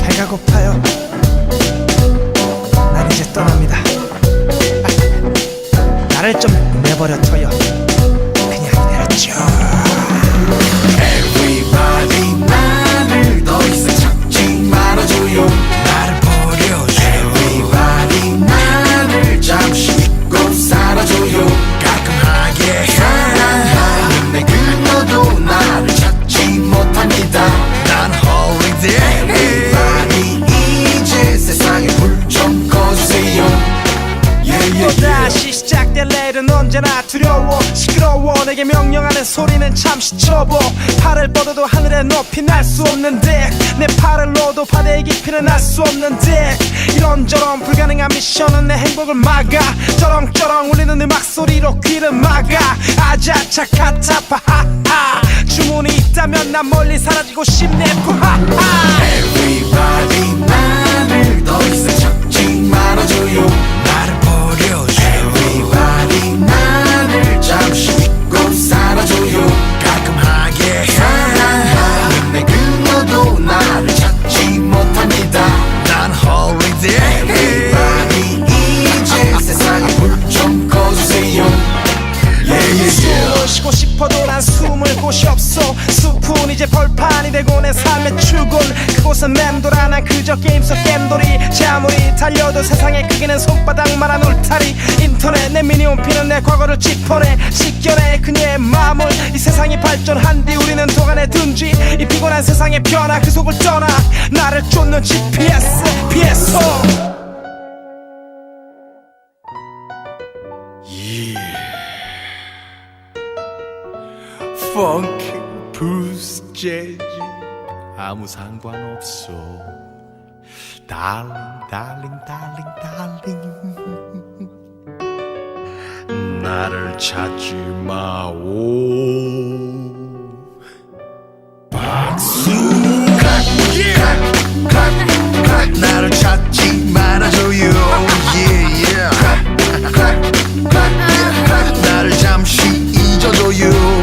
배가 고파요. 난 이제 떠납니다. 나를 좀 내버려 둬요. 내일은 언제나 두려워 시끄러워. 내게 명령하는 소리는 잠시 접어 팔을 뻗어도 하늘의 높이 날 수 없는데 내 팔을 놓아도 바다의 깊이는 알 수 없는데. 이런저런 불가능한 미션은 내 행복을 막아. 쩌렁쩌렁 울리는 음악 소리로 귀를 막아. 아자차 카타파 하하. 주문이 있다면 난 멀리 사라지고 싶네. 푸하하 곳이 없어. 숲은 이제 벌판이 되고 내 삶의 출근. 그곳은 맴돌아 난 그저 게임 속 겜돌이. 제 아무리 달려도 세상의 크기는 손바닥만한 울타리. 인터넷 내 미니홈피는 내 과거를 짚어내. 씻겨내 그녀의 마음을. 이 세상이 발전한 뒤 우리는 도가내 둔지. 이 피곤한 세상의 변화 그 속을 떠나. 나를 쫓는 GPS 피해 펑키 부스 재즈 아무 상관없어. 달링 달링 달링 달링 나를 찾지 마오. 박수. 나를 찾지 말아줘요. Yeah yeah. 나를 잠시 잊어줘요.